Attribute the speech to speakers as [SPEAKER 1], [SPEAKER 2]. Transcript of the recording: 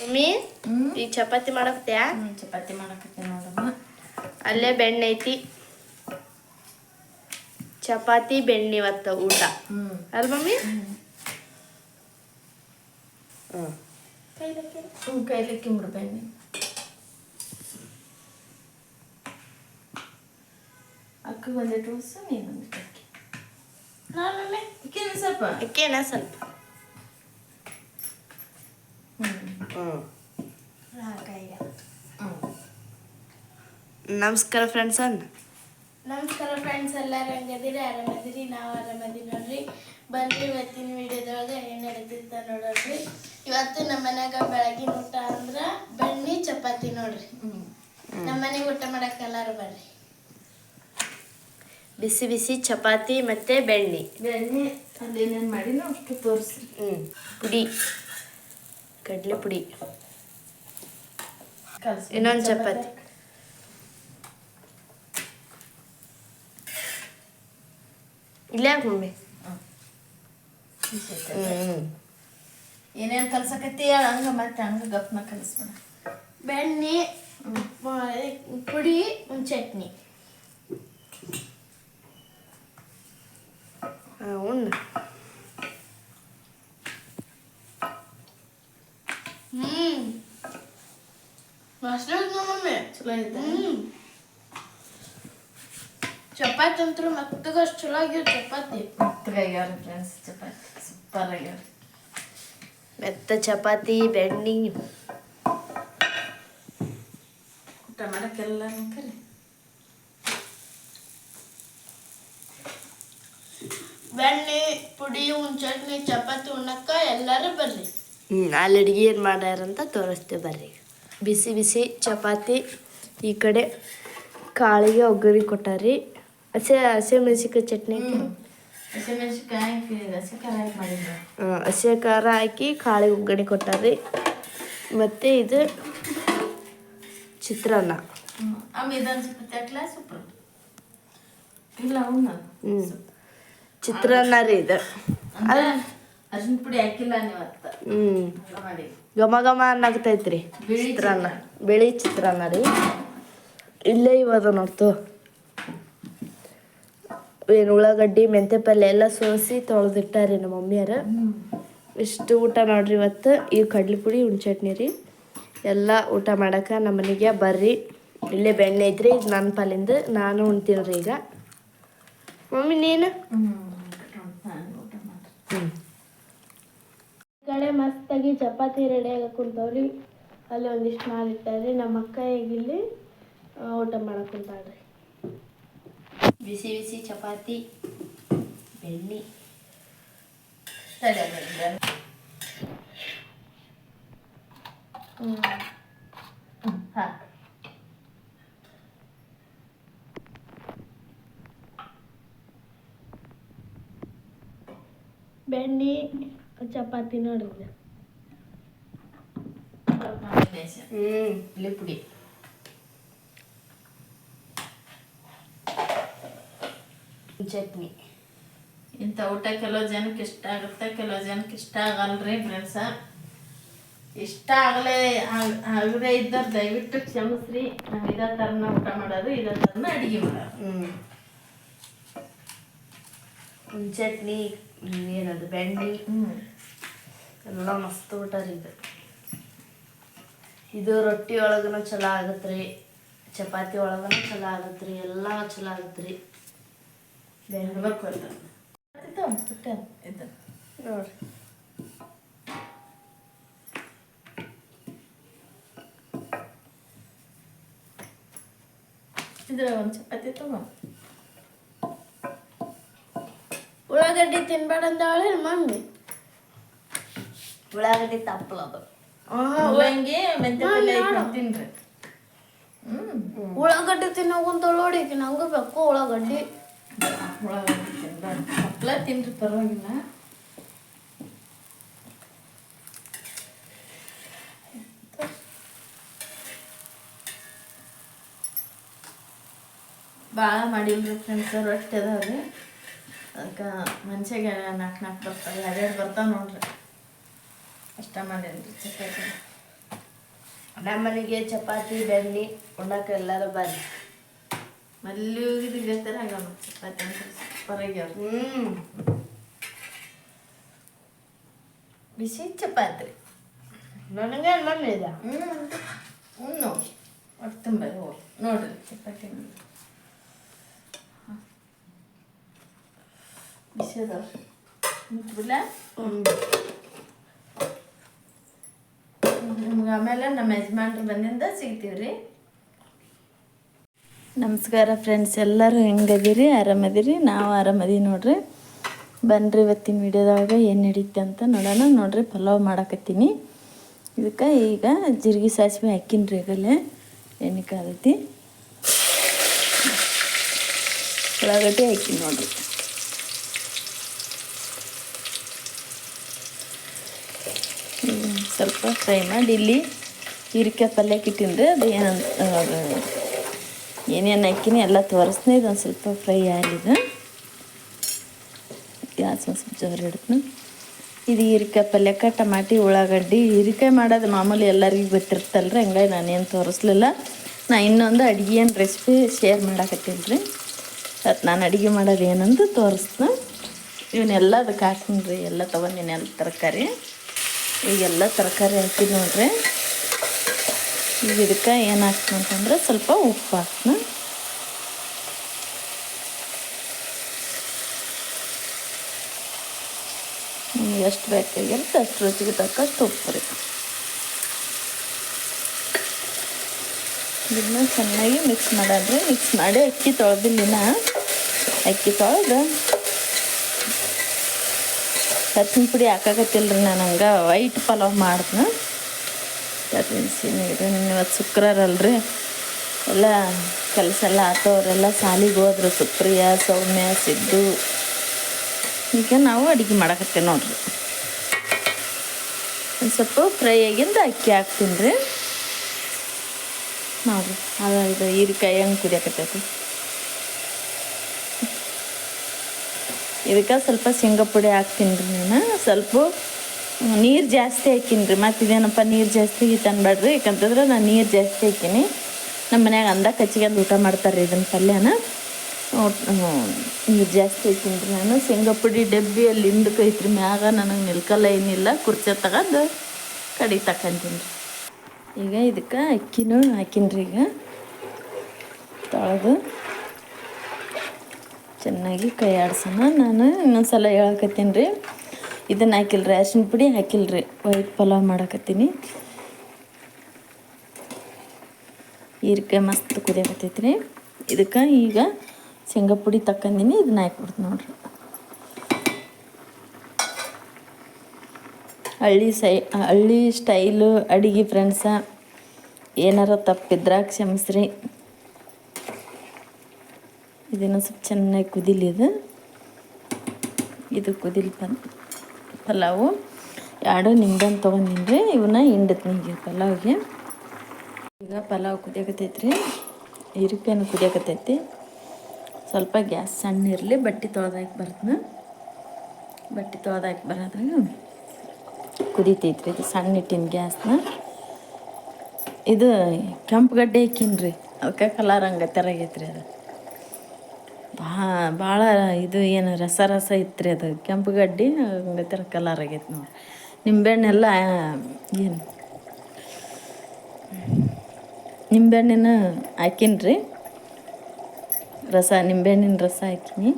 [SPEAKER 1] Mummy
[SPEAKER 2] ಈ
[SPEAKER 1] ಈಗ ಚಪಾತಿ ಮಾಡಕ್ತ್ಯಾ
[SPEAKER 2] ಚಪಾತಿ ಮಾಡಕತ್ತೆ ನೋಡಮ್ಮ.
[SPEAKER 1] ಅಲ್ಲೇ ಬೆಣ್ಣೆ ಐತಿ. ಚಪಾತಿ ಬೆಣ್ಣೆ ಇವತ್ತು ಊಟ. ಅಲ್ ಮಮ್ಮಿ? ಹ್ಮ್.
[SPEAKER 2] ಹ್ಮ್. ಬೆಣ್ಣೆ ಕಿಂಬ್ರಬೇನಿ ಅಕ್ಕ ಬಂದಿಟ್ಟು ಉಳ್ಸು ನೀನು ಬಂದಿಟ್ಟು ಅಕ್ಕಿ. ನಾನು ಇಕ್ಕಿನ ಸ್ವಲ್ಪ.
[SPEAKER 1] ಅಕ್ಕೇನ ಸ್ವಲ್ಪ. ನಮಸ್ಕಾರ ಫ್ರೆಂಡ್ಸ್ ಅನ್
[SPEAKER 3] ನಮಸ್ಕಾರ ಫ್ರೆಂಡ್ಸ್ ಎಲ್ಲರೂ ಹಂಗದಿರಿ ಆರಾಮದಿರಿ ನಾವು ಆರಾಮದಿರಿ ನೋಡ್ರಿ. ಬನ್ರಿ ಇವತ್ತಿನ ವಿಡಿಯೋದೊಳಗೆ ಏನು ನಡೀತಿತ್ತ ನೋಡ್ರಿ ಇವತ್ತು ನಮ್ಮ ಮನ್ಯಾಗ ಬೆಳಗಿನ ಊಟ ಅಂದ್ರೆ ಬೆಣ್ಣಿ ಚಪಾತಿ ನೋಡ್ರಿ. ನಮ್ಮ ಮನೆಗೆ ಊಟ ಮಾಡಕ್ಕೆ ಎಲ್ಲರೂ ಬರ್ರಿ
[SPEAKER 1] ಬಿಸಿ ಬಿಸಿ ಚಪಾತಿ ಮತ್ತೆ ಬೆಣ್ಣೆ.
[SPEAKER 2] ಬೆಣ್ಣೆ ಅಲ್ಲಿ ಏನೇನು ಮಾಡಿನೋ ಅಷ್ಟು ತೋರಿಸಿ.
[SPEAKER 1] ಹ್ಞೂ ಪುಡಿ. ಕಡಲೆ ಪುಡಿ
[SPEAKER 2] ಕಲಸಿ
[SPEAKER 1] ಇನ್ನೊಂದು ಚಪಾತಿ ಇಲ್ಲ ಮಮ್ಮಿ ಹ್ಮ್
[SPEAKER 2] ಏನೇನು ಕಲ್ಸಕತ್ತಿ ಹೇಳ ಹಂಗ ಮತ್ತೆ ಹಂಗ ಗಪ್ನ ಕಲಿಸ್ಬೇಡ
[SPEAKER 3] ಬೆಣ್ಣೆ ಮ- ಪುಡಿ ಒಂದು ಚಟ್ನಿ
[SPEAKER 1] ಉಣ್ಣ
[SPEAKER 3] ಹ್ಮ್ ಮಸ್ತ್ ಮಮ್ಮಿ
[SPEAKER 2] ಚಲೋ
[SPEAKER 3] ಚಪಾತಿ ಅಂತೂ ಮತ್ತಗಷ್ಟು ಚಲೋ ಆಗಿವ್ ಚಪಾತಿ
[SPEAKER 2] ಮೆತ್ತಗಾಗ್ಯಾವ ಫ್ರೆಂಡ್ಸ್ ಚಪಾತಿ ಸೂಪರ್ ಆಗ್ಯಾವ
[SPEAKER 1] ಮೆತ್ತ ಚಪಾತಿ ಬೆಣ್ಣಿ
[SPEAKER 2] ಊಟ ಮಾಡಕ್ಕೆಲ್ಲ ಕರಿ
[SPEAKER 3] ಬೆಣ್ಣೆ ಪುಡಿ ಒಂದು ಚಟ್ನಿ ಚಪಾತಿ ಉಣ್ಣಕ್ಕ ಎಲ್ಲರೂ ಬರ್ರಿ
[SPEAKER 1] ಹ್ಮ್ ಅಲ್ಲಿ ಅಡುಗೆ ಏನು ಮಾಡ್ಯಾರಂತ ತೋರಿಸ್ತೇವೆ ಬರ್ರಿ ಬಿಸಿ ಬಿಸಿ ಚಪಾತಿ ಈ ಕಡೆ ಕಾಳಿಗೆ ಒಗ್ಗರಿ ಕೊಟ್ಟಾರಿ. ಹಸಿ ಹಸೆ ಮೆಣಸಿಕಾಯಿ ಚಟ್ನಿ
[SPEAKER 2] ಹಸಿ ಖಾರ ಹಾಕಿ
[SPEAKER 1] ಕಾಳಿಗೆ ಒಗ್ಗರಣೆ ಕೊಟ್ಟಾರಿ. ಮತ್ತು ಇದು ಚಿತ್ರಾನ್ನ. ಹ್ಞೂ ಚಿತ್ರಾನ್ನ ರೀ ಇದು.
[SPEAKER 2] ಅರ್ಶಿನ ಪುಡಿ ಹಾಕಿಲ್ಲ ನೀವು
[SPEAKER 1] ಹ್ಞೂ ಘಮ ಘಮ ಅನ್ನಕತೈತ್ರಿ
[SPEAKER 2] ಬಿಳಿ
[SPEAKER 1] ಚಿತ್ರಾನ್ನ. ಬಿಳಿ ಚಿತ್ರಾನ್ನ ರೀ. ಇಲ್ಲೇ ಇವಾಗ ನೋಡ್ತು. ಏನು ಉಳ್ಳಾಗಡ್ಡಿ ಮೆಂತೆ ಪಲ್ಯ ಎಲ್ಲ ಸೋಸಿ ತೊಳೆದಿಟ್ಟಾರಿ ನಮ್ಮ ಮಮ್ಮಿಯರು ಇಷ್ಟು ಊಟ ನೋಡ್ರಿ ಇವತ್ತು. ಈ ಕಡ್ಲೆ ಪುಡಿ ಹುಣ್ ಚಟ್ನಿ ರೀ. ಎಲ್ಲ ಊಟ ಮಾಡಕ್ಕೆ ನಮ್ಮ ಮನೆಗೆ ಬರ್ರಿ. ಇಲ್ಲೇ ಬೆಣ್ಣೆ ಐತ್ರಿ ಇದು ನನ್ನ ಪಾಲಿಂದ. ನಾನು ಉಣ್ತೀನಿ ರೀ ಈಗ. ಮಮ್ಮಿ ನೀನು? ಹ್ಞೂ
[SPEAKER 3] ಕಡೆ ಮಸ್ತಾಗಿ ಚಪಾತಿ ರೆಡಿ ಆಗ ಕುಂತವ್ರಿ ಅಲ್ಲಿ ಒಂದಿಷ್ಟು ಮಾಡಿಟ್ಟಾರಿ. ನಮ್ಮ ಅಕ್ಕ ಈಗ ಇಲ್ಲಿ ಊಟ ಮಾಡಕ್ಕೆ ಕುಂತಾಳ್ರಿ.
[SPEAKER 1] ಬಿಸಿ ಬಿಸಿ ಚಪಾತಿ ಬೆಣ್ಣೆ.
[SPEAKER 2] ಹ್ಮ್
[SPEAKER 3] ಬೆಣ್ಣೆ ಚಪಾತಿ.
[SPEAKER 2] ಕಾಂಬಿನೇಷನ್
[SPEAKER 1] ಹ್ಞೂ ಪುಡಿ ಚಟ್ನಿ.
[SPEAKER 2] ಇಂಥ ಊಟ ಕೆಲವು ಜನಕ್ಕೆ ಇಷ್ಟ ಆಗುತ್ತೆ ಕೆಲವು ಜನಕ್ಕೆ ಇಷ್ಟ ಆಗಲ್ರಿ ಫ್ರೆಂಡ್ಸ ಇಷ್ಟ ಆಗಲೇ ಆಗದೆ ಇದ್ದವ್ರು ದಯವಿಟ್ಟು ಕ್ಷಮಿಸ್ರಿ. ನಾವು ಇದೇ ಥರನ ಊಟ ಮಾಡೋದು ಇದೇ ಥರನ ಅಡುಗೆ ಮಾಡೋದು.
[SPEAKER 1] ಹ್ಞೂ ಒಂದು ಚಟ್ನಿ ಏನದು ಬೆಂಡಿ?
[SPEAKER 2] ಹ್ಞೂ
[SPEAKER 1] ಎಲ್ಲ ಮಸ್ತ್ ಊಟ ರೀ ಇದು ಇದು ರೊಟ್ಟಿ ಒಳಗನ ಚಲೋ ಆಗತ್ತೆ ರೀ ಚಪಾತಿ ಒಳಗನ ಚಲೋ ಆಗತ್ತೆ ರೀ ಎಲ್ಲ ಚಲೋ ಆಗತ್ತೆ ರೀ
[SPEAKER 2] ಬೆಳ್ಬೇಕು ಅಂತ ಇದು ಪುಟ್ಟ ಇದು
[SPEAKER 1] ನೋಡ್ರಿ
[SPEAKER 2] ಇದ್ರ ಒಂದು ಚಪಾತಿ ತಗೋ
[SPEAKER 3] ಉಳ್ಳಾಗಡ್ಡಿ ತಿನ್ಬೇಡ ಅಂದವಳೆ ಮಮ್ಮಿ
[SPEAKER 1] ಉಳ್ಳಾಗಡ್ಡಿ ತಪ್ಪಲ ಅದು.
[SPEAKER 2] ಮುಲ್ಲಂಗಿ ಮೆಂತ್ಯ ಪಲ್ಯ ಹಾಕ್ಕೊಂಡು ತಿನ್ರಿ
[SPEAKER 3] ಉಳ್ಳಾಗಡ್ಡಿ ತಿನ್ನೋಕಂತ ನೋಡಿ ನಂಗೂ ಬೇಕು ಉಳ್ಳಾಗಡ್ಡಿ.
[SPEAKER 2] ಉಳ್ಳಾಗಡ್ಡಿ ತಿನ್ಬೇಡ ಹಪ್ಳ ತಿನ್ರಿ ಪರವಾಗಿಲ್ಲ. ಭಾಳ ಮಾಡಿಲ್ರಿ ಫ್ರೆಂಡ್ಸ್ ರೊಟ್ಟಿ ರೀ ಅದಕ್ಕೆ ಮನ್ಸಿಗೆ ನಾಲ್ಕು ನಾಲ್ಕು ಬರ್ತಾವೆ ಎರಡೆರಡು ಬರ್ತಾವೆ ನೋಡ್ರಿ. ಅಷ್ಟ ಮಾಡೇನ್ರಿ ಚಪಾತಿ
[SPEAKER 1] ನಮ್ಮ ಮನೆಗೆ ಚಪಾತಿ ಬೆಣ್ಣೆ ಉಣ್ಣಕ್ಕೆ ಎಲ್ಲರೂ ಬರ್ರಿ
[SPEAKER 2] ಮಲ್ಲಿ ಹೋಗಿದ್ದು ಥರ ಆಗೋಣ ಚಪಾತಿ ಅಂತ ಹೊರಗೆ
[SPEAKER 1] ಹ್ಞೂ
[SPEAKER 2] ಬಿಸಿ ಚಪಾತಿ ರೀ
[SPEAKER 1] ನನಗೆ ಮಣ್ಣಿದೆ
[SPEAKER 2] ಹ್ಞೂ ಹ್ಞೂ ನೋಡಿ ಒಟ್ಟು ತುಂಬ ಹೋಗಿ ನೋಡ್ರಿ ಚಪಾತಿ ಬಿಸಿ ಅದಾವ್ರಿ ಮುಟ್ಬಿಡ್ಲ ನಿಮ್ಗೆ ಆಮೇಲೆ ನಮ್ಮ ಯಜಮಾನ್ರು ಬಂದಿಂದ ಸಿಗ್ತೀವಿ ರೀ ನಮಸ್ಕಾರ ಫ್ರೆಂಡ್ಸ್ ಎಲ್ಲರೂ ಹೆಂಗದಿರಿ? ಆರಾಮದಿರಿ? ನಾವು ಆರಾಮದೀವಿ ನೋಡ್ರಿ. ಬನ್ರಿ ಇವತ್ತಿನ ವಿಡಿಯೋದಾಗ ಏನು ನಡೀತೆ ಅಂತ ನೋಡೋಣ. ನೋಡ್ರಿ ಪಲಾವ್ ಮಾಡಕತ್ತೀನಿ. ಇದಕ್ಕೆ ಈಗ ಜೀರಿಗೆ ಸಾಸಿವೆ ಹಾಕಿನ್ರಿ ಈಗಲೇ. ಎಣ್ಣೆ ಕಾಲತಿ ಉಳ್ಳಾಗಡ್ಡಿ ಹಾಕಿನಿ ನೋಡ್ರಿ. ಸ್ವಲ್ಪ ಫ್ರೈ ಮಾಡಿ ಇಲ್ಲಿ ಹೀರಿಕಾಯಿ ಪಲ್ಯಕ್ಕೆ ಇಟ್ಟಿನ್ರಿ ಅದು ಏನಂತ ಏನೇನು ಹಾಕಿನಿ ಎಲ್ಲ ತೋರಿಸ್ತೀನಿ. ಇದೊಂದು ಸ್ವಲ್ಪ ಫ್ರೈ ಆಗಿದೆ. ಗ್ಯಾಸ್ ಒಂದು ಸ್ವಲ್ಪ ಜೋರು ಹಿಡ್ತೀನಿ. ಇದು ಹೀರಿಕಾಯಿ ಪಲ್ಯಕ್ಕೆ ಟಮಾಟಿ, ಉಳ್ಳಾಗಡ್ಡಿ. ಹೀರಿಕಾಯಿ ಮಾಡೋದು ಮಾಮೂಲಿ ಎಲ್ಲರಿಗೂ ಗೊತ್ತಿರ್ತಲ್ರಿ. ಹಂಗಾಗಿ ನಾನೇನು ತೋರಿಸ್ಲಿಲ್ಲ. ನಾ ಇನ್ನೊಂದು ಅಡುಗೆಯನ್ನು ರೆಸಿಪಿ ಶೇರ್ ಮಾಡಾಕತ್ತೀನಿ ರೀ ಅದು ನಾನು ಅಡುಗೆ ಮಾಡೋದು ಏನಂದು ತೋರಿಸ್ತೀನಿ. ಇವನ್ನೆಲ್ಲ ಅದಕ್ಕೆ ಹಾಕ್ತೀನಿ ರೀ. ಎಲ್ಲ ತೊಗೊಂಡಿನಿ ಎಲ್ಲ ತರಕಾರಿ. ಈಗೆಲ್ಲ ತರಕಾರಿ ಹಾಕಿ ನೋಡ್ರಿ. ಈಗ ಇದಕ್ಕೆ ಏನು ಹಾಕ್ತೀನಿ ಅಂತಂದ್ರೆ ಸ್ವಲ್ಪ ಉಪ್ಪು ಹಾಕ್ತೀನಿ. ಎಷ್ಟು ಬೇಕಾಗಿರುತ್ತೆ ಅಷ್ಟು ರುಚಿಗೆ ತಕ್ಕಷ್ಟು ಉಪ್ಪು ರೀ. ಇದನ್ನ ಚೆನ್ನಾಗಿ ಮಿಕ್ಸ್ ಮಾಡೋದ್ರಿ. ಮಿಕ್ಸ್ ಮಾಡಿ ಅಕ್ಕಿ ತೊಳೆದಿಲ್ಲಿನ ಅಕ್ಕಿ ತೊಳೆದು ಅರ್ಶಿನ ಪುಡಿ ಹಾಕಾಕತ್ತಿಲ್ರಿ ನಾನು ಹಂಗೆ ವೈಟ್ ಪಲಾವ್ ಮಾಡ್ತೀನಿ ಇದು ಇವತ್ತು ಶುಕ್ರವಾರ ಅಲ್ರಿ. ಎಲ್ಲ ಕೆಲಸ ಎಲ್ಲ ಆತವ್ರೆಲ್ಲ ಸಾಲಿಗೆ ಹೋದ್ರು, ಸುಪ್ರಿಯ, ಸೌಮ್ಯ, ಸಿದ್ದು. ಈಗ ನಾವು ಅಡುಗೆ ಮಾಡಕತ್ತೇವೆ ನೋಡ್ರಿ. ಒಂದು ಸ್ವಲ್ಪ ಫ್ರೈ ಆಗಿಂದ ಅಕ್ಕಿ ಹಾಕ್ತೀನಿ ರೀ ನೋಡ್ರಿ, ಅದು ಇದು ಹೀರಿಕಾಯಿ ಹಂಗೆ ಕುದಿಯಾಕತ್ತೈತಿ. ಇದಕ್ಕೆ ಸ್ವಲ್ಪ ಶೇಂಗಾ ಪುಡಿ ಹಾಕ್ತೀನಿ ರೀ ನಾನು. ಸ್ವಲ್ಪ ನೀರು ಜಾಸ್ತಿ ಹಾಕೀನಿ ರೀ. ಮತ್ತು ಇದೇನಪ್ಪ ನೀರು ಜಾಸ್ತಿ ಅನ್ಬೇಡ್ರಿ. ಯಾಕಂತಂದ್ರೆ ನಾನು ನೀರು ಜಾಸ್ತಿ ಹಾಕೀನಿ ನಮ್ಮ ಮನ್ಯಾಗ ಅಂದ ಕಚ್ಚಿಗೆಂದು ಊಟ ಮಾಡ್ತಾರೆ ಇದನ್ನ ಪಲ್ಯನ. ನೀರು ಜಾಸ್ತಿ ಹಾಕಿನಿ ರೀ ನಾನು. ಶೇಂಗಾ ಪುಡಿ ಡಬ್ಬಿಯಲ್ಲಿ ಹಿಂದಕ್ಕೆ ಐತ್ರಿ. ಮ್ಯಾಗ ನನಗೆ ನಿಲ್ಕಲ್ಲ ಏನಿಲ್ಲ. ಕುರ್ಚಿ ತಗೊಂಡು ಕಡಿ ತಕೊಂತೀನಿ ರೀ. ಈಗ ಇದಕ್ಕೆ ಅಕ್ಕಿನೂ ಹಾಕೀನಿ ರೀ ಈಗ. ತೊಳೆದು. ಚೆನ್ನಾಗಿ ಕೈ ಆಡ್ಸೋಣ. ನಾನು ಇನ್ನೊಂದು ಸಲ ಹೇಳಕತ್ತೀನಿ ರೀ. ಇದನ್ನು ಹಾಕಿಲ್ರಿ ಅರ್ಶಿನ ಪುಡಿ ಹಾಕಿಲ್ರಿ. ವೈಟ್ ಪಲಾವ್ ಮಾಡಕತ್ತೀನಿ. ಹೀರಿಕಾಯಿ ಮಸ್ತ್ ಕುದಿಯಕತ್ತೈತಿ ರೀ. ಇದಕ್ಕೆ ಈಗ ಶೇಂಗಾ ಪುಡಿ ತಕ್ಕಂದಿನಿ, ಇದನ್ನ ಹಾಕ್ಬಿಡ್ತು ನೋಡ್ರಿ. ಹಳ್ಳಿ ಸೈ, ಹಳ್ಳಿ ಸ್ಟೈಲು ಅಡಿಗೆ ಫ್ರೆಂಡ್ಸ ಏನಾರ ತಪ್ಪಿದ್ರೆ ಕ್ಷಮಿಸ್ರಿ. ಇದನ್ನು ಸ್ವಲ್ಪ ಚೆನ್ನಾಗಿ ಕುದಿಲಿ ಇದು. ಇದು ಕುದಿಲ್ ಪನ್, ಪಲಾವು. ಎರಡು ನಿಂಬೆಹಣ್ಣು ತೊಗೊಂಡಿನಿ ರೀ ಇವನ್ನ ಹಿಂಡತ್ ಈಗ ಪಲಾವ್ಗೆ. ಈಗ ಪಲಾವ್ ಕುದಿಯಕತ್ತೈತ್ರಿ. ಹೀರಿಕಾಯಿನೂ ಕುದಿಯಕತ್ತೈತಿ. ಸ್ವಲ್ಪ ಗ್ಯಾಸ್ ಸಣ್ಣ ಇರಲಿ, ಬಟ್ಟೆ ತೊಳ್ದಾಕಿ ಬರ್ತನ. ಬಟ್ಟೆ ತೊಳ್ದಾಕಿ ಬರೋದ್ರಾಗ ಕುದಿತೈತ್ರಿ. ಇದು ಸಣ್ಣ ಇಟ್ಟಿನ ಗ್ಯಾಸ್ನ. ಇದು ಕೆಂಪು ಗಡ್ಡೆ ಹಾಕಿನ್ರಿ. ಅದಕ್ಕೆ ಕಲರ್ ಹಂಗೆ ತೆರಗೈತ್ರಿ ಅದು. ಭಾಳ ಭಾಳ ಇದು ಏನು ರಸ ರಸ ಇತ್ತು ರೀ ಅದು, ಕೆಂಪು ಗಡ್ಡಿ ಥರ ಕಲರ್ ಆಗೈತೆ ನೋಡಿ. ನಿಂಬೆಹಣ್ಣೆಲ್ಲ, ಏನು? ನಿಂಬೆಹಣ್ಣಿನ ಹಾಕಿನ್ರಿ. ರಸ, ನಿಂಬೆಹಣ್ಣಿನ ರಸ ಹಾಕಿನಿ.